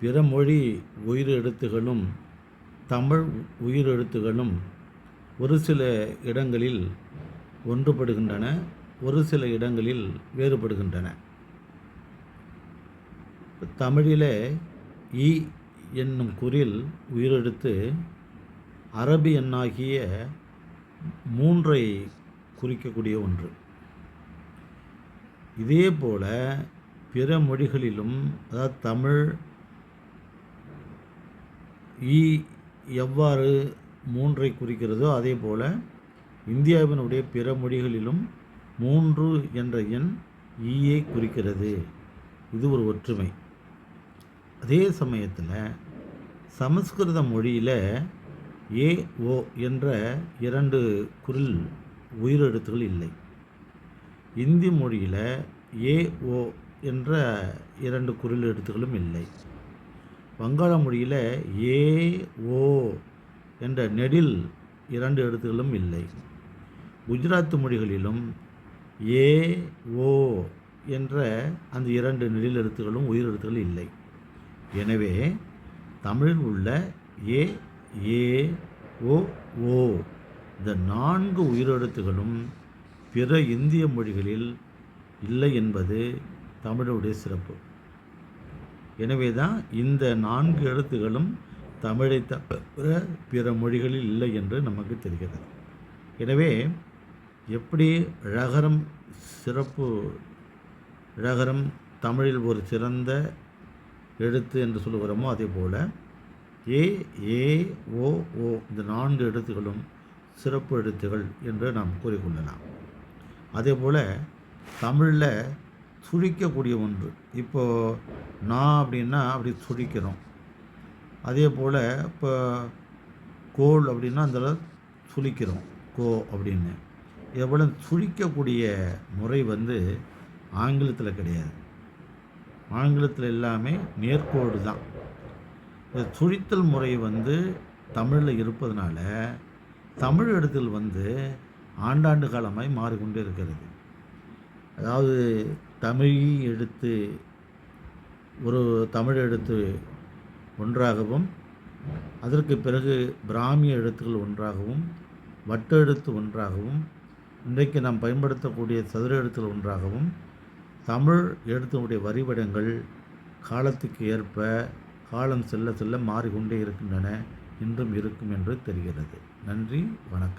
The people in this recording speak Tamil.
பிற மொழி உயிரெழுத்துகளும் தமிழ் உயிரெழுத்துகளும் ஒரு சில இடங்களில் ஒன்றுபடுகின்றன ஒரு சில இடங்களில் வேறுபடுகின்றன. தமிழிலே இ என்னும் குறில் உயிரெழுத்து அரபி எண்ணாகிய மூன்றை குறிக்கக்கூடிய ஒன்று. இதே போல பிற மொழிகளிலும் அதாவது தமிழ் ஈ எவ்வாறு மூன்றை குறிக்கிறதோ அதே போல இந்தியாவினுடைய பிற மொழிகளிலும் மூன்று என்ற எண் ஈயை குறிக்கிறது. இது ஒரு ஒற்றுமை. அதே சமயத்தில் சமஸ்கிருத மொழியில் ஏ ஓ என்ற இரண்டு குரில் உயிரெழுத்துகள் இல்லை. இந்தி மொழியில் ஏ ஓ என்ற இரண்டு குரில் எழுத்துகளும் இல்லை. வங்காள மொழியில் ஏ ஓ என்ற நெடில் இரண்டு எழுத்துகளும் இல்லை. குஜராத் மொழிகளிலும் ஏ ஓ என்ற அந்த இரண்டு நெடில் எழுத்துக்களும் உயிர் எழுத்துக்கள் இல்லை. எனவே தமிழில் உள்ள ஏ ஏ ஓ ஓ இந்த நான்கு உயிரெழுத்துகளும் பிற இந்திய மொழிகளில் இல்லை என்பது தமிழுடைய சிறப்பு. எனவே தான் இந்த நான்கு எழுத்துகளும் தமிழை தவிர பிற மொழிகளில் இல்லை என்று நமக்கு தெரிகிறது. எனவே எப்படி ழகரம் சிறப்பு ழகரம் தமிழில் ஒரு சிறந்த எழுத்து என்று சொல்லுகிறோமோ அதே போல் ஏ ஏ ஓ ஓ இந்த நான்கு எழுத்துகளும் சிறப்பு எழுத்துகள் என்று நாம் கூறிக்கொள்ளலாம். அதே போல் தமிழில் சுழிக்கக்கூடிய ஒன்று. இப்போது நான் அப்படின்னா அப்படி சுழிக்கிறோம் அதே போல் இப்போ கோல் அப்படின்னா அந்த சுழிக்கிறோம் கோ அப்படின்னு. இதே போல் சுழிக்கக்கூடிய முறை வந்து ஆங்கிலத்தில் கிடையாது. ஆங்கிலத்தில் எல்லாமே நேர்கோடு தான். இந்த சுழித்தல் முறை வந்து தமிழில் இருப்பதனால தமிழ் இடத்தில் வந்து ஆண்டாண்டு காலமாய் மாறிக்கொண்டே இருக்கிறது. அதாவது தமிழ் எழுத்து ஒரு தமிழ் எழுத்து ஒன்றாகவும் அதற்கு பிறகு பிராமிய எழுத்துக்கள் ஒன்றாகவும் வட்ட எழுத்து ஒன்றாகவும் இன்றைக்கு நாம் பயன்படுத்தக்கூடிய சதுர எழுத்துக்கள் ஒன்றாகவும் தமிழ் எழுத்தினுடைய வரிவிடங்கள் காலத்துக்கு ஏற்ப காலம் செல்ல செல்ல மாறிக்கொண்டே இருக்கின்றன இன்றும் இருக்கும் என்று தெரிகிறது. நன்றி வணக்கம்.